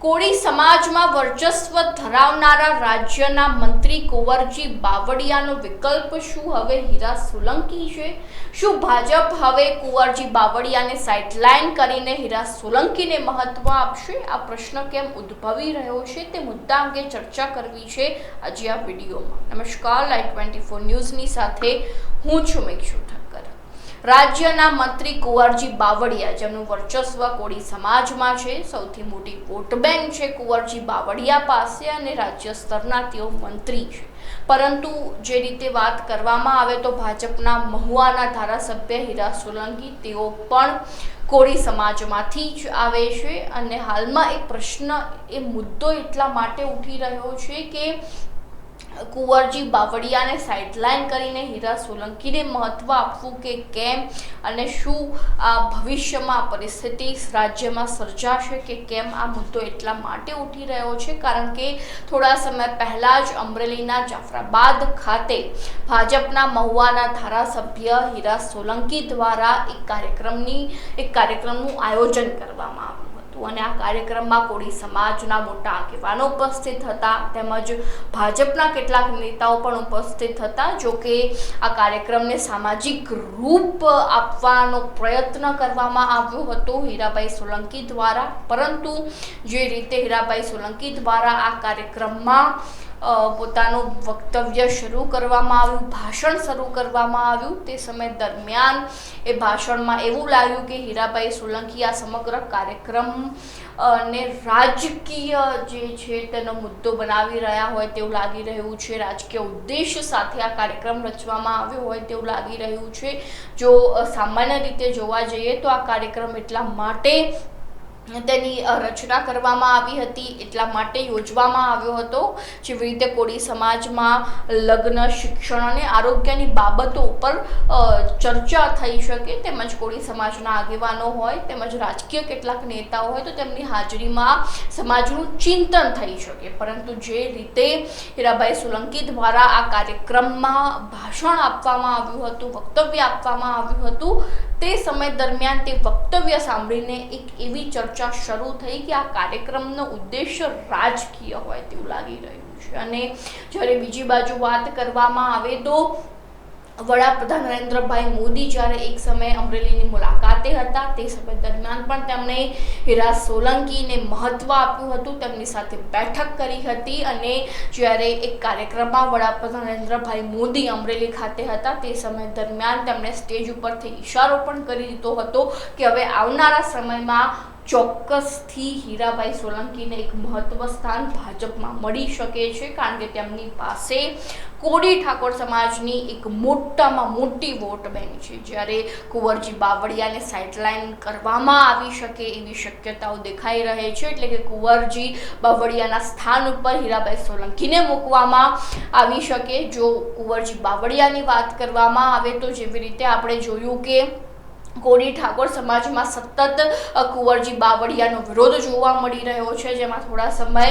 કોળી સમાજમાં વર્ચસ્વ ધરાવનારા રાજ્યના મંત્રી કુંવરજી બાવળિયાનો વિકલ્પ શું? હવે હીરા સોલંકી છે. શું ભાજપ હવે કુંવરજી બાવળિયાને સાઇડલાઇન કરીને હીરા સોલંકીને મહત્વ આપશે? આ પ્રશ્ન કેમ ઉદ્ભવી રહ્યો છે? તે મુદ્દા અંગે ચર્ચા કરવી છે આજે આ વિડીયોમાં. નમસ્કાર, લાઈવ ટ્વેન્ટી ફોર ન્યૂઝની સાથે હું છું મેક્ષુ ઠક્કર રાજ્યના મંત્રી કુંવરજી બાવળિયા, જેમનું વર્ચસ્વ કોળી સમાજમાં છે. સૌથી મોટી વોટ બેંક છે કુંવરજી બાવળિયા પાસે અને રાજ્ય સ્તરના તેઓ મંત્રી છે. પરંતુ જે રીતે વાત કરવામાં આવે તો ભાજપના મહુવાના ધારાસભ્ય હીરા સોલંકી તેઓ પણ કોળી સમાજમાંથી જ આવે છે. અને હાલમાં એ પ્રશ્ન, એ મુદ્દો એટલા માટે ઉઠી રહ્યો છે કે કુંવરજી બાવળિયાને સાઇડલાઇન કરીને હીરા સોલંકીને મહત્વ આપવું કે કેમ અને શું આ ભવિષ્યમાં પરિસ્થિતિ રાજ્યમાં સર્જાશે કે કેમ આ મુદ્દો એટલા માટે ઉઠી રહ્યો છે? કારણ કે થોડા સમય પહેલાં જ અમરેલીના જાફરાબાદ ખાતે ભાજપના મહુવાના ધારાસભ્ય હીરા સોલંકી દ્વારા એક કાર્યક્રમની, એક કાર્યક્રમનું આયોજન કરવામાં આવ્યું. હતું અને આ કાર્યક્રમમાં કોળી સમાજના મોટા આગેવાનો ઉપસ્થિત હતા. તેમજ ભાજપના કેટલાક નેતાઓ પણ ઉપસ્થિત હતા, જો કે આ કાર્યક્રમને સામાજિક રૂપ આપવાનો પ્રયત્ન કરવામાં આવ્યો હતો હીરાભાઈ સોલંકી દ્વારા. પરંતુ જે રીતે હીરાભાઈ સોલંકી દ્વારા આ કાર્યક્રમમાં પોતાનું વક્તવ્ય શરૂ કરવામાં આવ્યું, ભાષણ શરૂ કરવામાં આવ્યું તે સમય દરમિયાન એ ભાષણમાં એવું લાગ્યું કે હીરાભાઈ સોલંકી આ સમગ્ર કાર્યક્રમ અને રાજકીય જે છે તેનો મુદ્દો બનાવી રહ્યા હોય તેવું લાગી રહ્યું છે, રાજકીય ઉદ્દેશ સાથે આ કાર્યક્રમ રચવામાં આવ્યો હોય તેવું લાગી રહ્યું છે. જો સામાન્ય રીતે જોવા જઈએ તો આ કાર્યક્રમ એટલા માટે તેની રચના કરવામાં આવી હતી એટલા માટે યોજવામાં આવ્યો હતો. જેવી રીતે કોળી સમાજમાં લગ્ન, શિક્ષણ અને આરોગ્યની બાબતો ઉપર ચર્ચા થઈ શકે તેમજ કોળી સમાજના આગેવાનો હોય તેમજ રાજકીય કેટલાક નેતાઓ હોય તો તેમની હાજરીમાં સમાજનું ચિંતન થઈ શકે. પરંતુ જે રીતે હીરાભાઈ સોલંકી દ્વારા આ કાર્યક્રમમાં ભાષણ આપવામાં આવ્યું હતું, વક્તવ્ય આપવામાં આવ્યું હતું તે સમય દરમિયાન તે વક્તવ્ય સાંભળીને એક એવી ચર્ચા શરૂ થઈ કે આ કાર્યક્રમનો ઉદ્દેશ્ય રાજકીય હોય તેવું લાગી રહ્યું છે. અને જ્યારે બીજી બાજુ વાત કરવામાં આવે તો વડાપ્રધાન નરેન્દ્રભાઈ મોદી જ્યારે એક સમયે અમરેલીની મુલાકાતે હતા, તે સમય દરમિયાન પણ તેમણે હીરા સોલંકીને મહત્વ આપ્યું હતું. તેમની સાથે બેઠક કરી હતી અને જ્યારે એક કાર્યક્રમમાં વડાપ્રધાન નરેન્દ્રભાઈ મોદી અમરેલી ખાતે હતા, તે સમય દરમિયાન તેમણે સ્ટેજ ઉપરથી ઇશારો પણ કરી દીધો હતો કે હવે આવનારા સમયમાં ચોક્કસથી હીરાભાઈ સોલંકીને એક મહત્વ સ્થાન ભાજપમાં મળી શકે છે, કારણ કે તેમની પાસે કોડી ઠાકોર સમાજની એક મોટામાં મોટી વોટ બેંક છે. જ્યારે કુંવરજી બાવળિયાને સાઇડલાઇન કરવામાં આવી શકે એવી શક્યતાઓ દેખાઈ રહે છે, એટલે કે કુંવરજી બાવળિયાના સ્થાન ઉપર હીરાભાઈ સોલંકીને મૂકવામાં આવી શકે. જો કુંવરજી બાવળિયાની વાત કરવામાં આવે તો જેવી રીતે આપણે જોયું કે કોળી ઠાકોર સમાજમાં સતત કુંવરજી બાવળિયાનો વિરોધ જોવા મળી રહ્યો છે. જેમાં થોડા સમય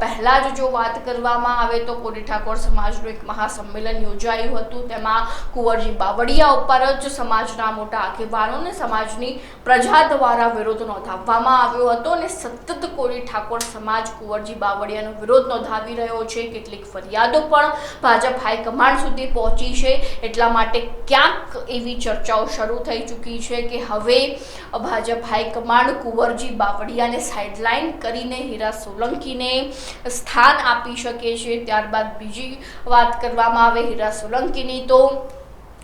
પહેલાં જ જો વાત કરવામાં આવે તો કોળી ઠાકોર સમાજનું એક મહાસંમેલન યોજાયું હતું. તેમાં કુંવરજી બાવળિયા ઉપર જ સમાજના મોટા આગેવાનો અને સમાજની પ્રજા દ્વારા વિરોધ નોંધાવવામાં આવ્યો હતો અને સતત કોળી ઠાકોર સમાજ કુંવરજી બાવળિયાનો વિરોધ નોંધાવી રહ્યો છે. કેટલીક ફરિયાદો પણ ભાજપ હાઈકમાન્ડ સુધી પહોંચી છે. એટલા માટે ક્યાંક એવી ચર્ચાઓ શરૂ થઈ ચૂકી છે કે હવે ભાજપ હાઈકમાન્ડ કુંવરજી બાવળિયાને સાઇડલાઇન કરીને હીરા સોલંકીને સ્થાન આપી શકે છે. ત્યારબાદ બીજી વાત કરવામાં આવે હીરા સોલંકીની તો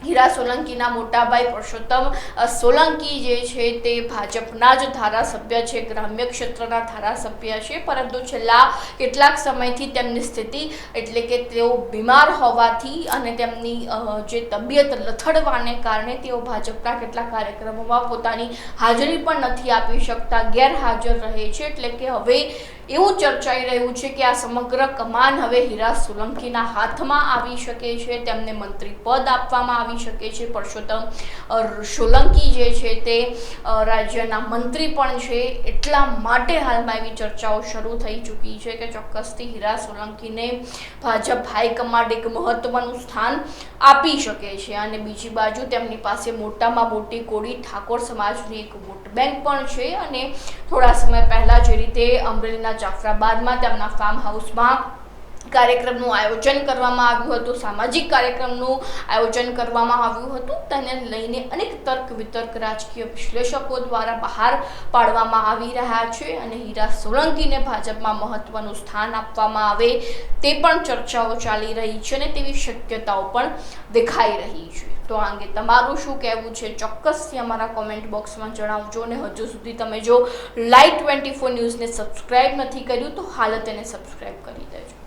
હીરા સોલંકીના મોટાભાઈ પુરુષોત્તમ સોલંકી જે છે તે ભાજપના જ ધારાસભ્ય છે, ગ્રામ્ય ક્ષેત્રના ધારાસભ્ય છે, પરંતુ છેલ્લા કેટલાક સમયથી તેમની સ્થિતિ એટલે કે તેઓ બીમાર હોવાથી અને તેમની જે તબિયત લથડવાને કારણે તેઓ ભાજપના કેટલાક કાર્યક્રમોમાં પોતાની હાજરી પણ નથી આપી શકતા, ગેરહાજર રહે છે. એટલે કે હવે એવું ચર્ચાઈ રહ્યું છે કે આ સમગ્ર કમાન હવે હીરા સોલંકીના હાથમાં આવી શકે છે, તેમને મંત્રી પદ આપવામાં આવી પામી શકે છે પરસોત્તમ સોલંકી જે છે તે રાજ્યના મંત્રી પણ છે. એટલા માટે હાલમાં એવી ચર્ચાઓ શરૂ થઈ ચૂકી છે કે ચોક્કસથી હીરા સોલંકીને ભાજપ હાઈકમાન્ડ એક મહત્વનું સ્થાન આપી શકે છે. અને બીજી બાજુ તેમની પાસે મોટામાં મોટી કોળી ઠાકોર સમાજની એક વોટ બેંક પણ છે. અને થોડા સમય પહેલાં જે રીતે અમરેલીના જાફરાબાદમાં તેમના ફાર્મ હાઉસમાં કાર્યક્રમનું આયોજન કરવામાં આવ્યું હતું, સામાજિક કાર્યક્રમનું આયોજન કરવામાં આવ્યું હતું, તેને લઈને અનેક તર્ક વિતર્ક રાજકીય વિશ્લેષકો દ્વારા બહાર પાડવામાં આવી રહ્યા છે અને હીરા સોલંકીને ભાજપમાં મહત્વનું સ્થાન આપવામાં આવે તે પણ ચર્ચાઓ ચાલી રહી છે અને તેવી શક્યતાઓ પણ દેખાઈ રહી છે. તો આ અંગે તમારું શું કહેવું છે? ચોક્કસથી અમારા કોમેન્ટ બોક્સમાં જણાવજો અને હજુ સુધી તમે જો લાઈવ ટ્વેન્ટી ફોર ન્યૂઝને સબસ્ક્રાઈબ નથી કર્યું તો હાલ તેને સબસ્ક્રાઈબ કરી દેજો.